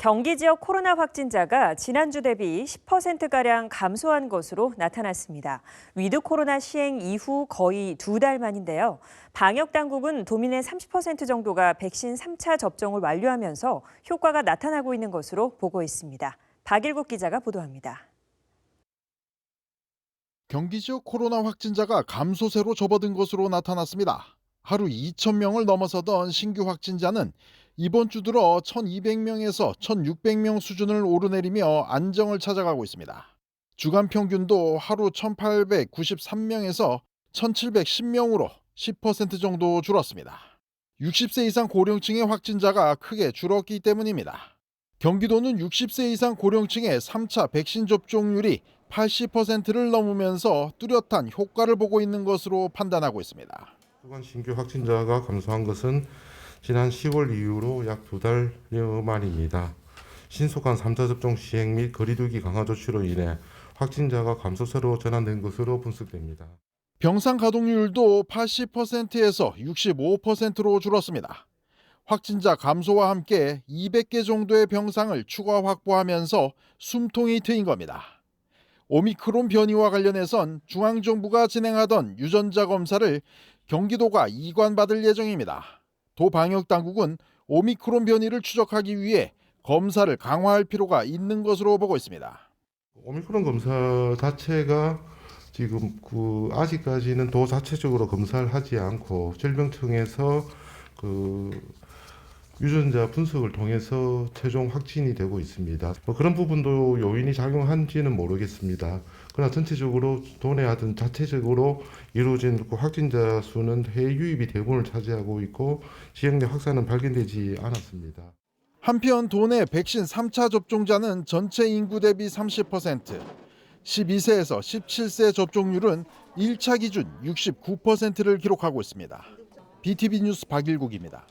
경기 지역 코로나 확진자가 지난주 대비 10%가량 감소한 것으로 나타났습니다. 위드 코로나 시행 이후 거의 두 달 만인데요. 방역 당국은 도민의 30% 정도가 백신 3차 접종을 완료하면서 효과가 나타나고 있는 것으로 보고 있습니다. 박일국 기자가 보도합니다. 경기 지역 코로나 확진자가 감소세로 접어든 것으로 나타났습니다. 하루 2,000명을 넘어서던 신규 확진자는 이번 주 들어 1,200명에서 1,600명 수준을 오르내리며 안정을 찾아가고 있습니다. 주간 평균도 하루 1,893명에서 1,710명으로 10% 정도 줄었습니다. 60세 이상 고령층의 확진자가 크게 줄었기 때문입니다. 경기도는 60세 이상 고령층의 3차 백신 접종률이 80%를 넘으면서 뚜렷한 효과를 보고 있는 것으로 판단하고 있습니다. 주간 신규 확진자가 감소한 것은 지난 10월 이후로 약 두 달여 만입니다. 신속한 3차 접종 시행 및 거리두기 강화 조치로 인해 확진자가 감소세로 전환된 것으로 분석됩니다. 병상 가동률도 80%에서 65%로 줄었습니다. 확진자 감소와 함께 200개 정도의 병상을 추가 확보하면서 숨통이 트인 겁니다. 오미크론 변이와 관련해선 중앙정부가 진행하던 유전자 검사를 경기도가 이관받을 예정입니다. 도 방역 당국은 오미크론 변이를 추적하기 위해 검사를 강화할 필요가 있는 것으로 보고 있습니다. 오미크론 검사 자체가 지금 그 아직까지는 도 자체적으로 검사를 하지 않고 질병청에서 그 유전자 분석을 통해서 최종 확진이 되고 있습니다. 뭐 그런 부분도 요인이 작용한지는 모르겠습니다. 그러나 전체적으로 도내 하든 자체적으로 이루어진 그 확진자 수는 해외 유입이 대부분을 차지하고 있고 지역 내 확산은 발견되지 않았습니다. 한편 도내 백신 3차 접종자는 전체 인구 대비 30%, 12세에서 17세 접종률은 1차 기준 69%를 기록하고 있습니다. BTV 뉴스 박일국입니다.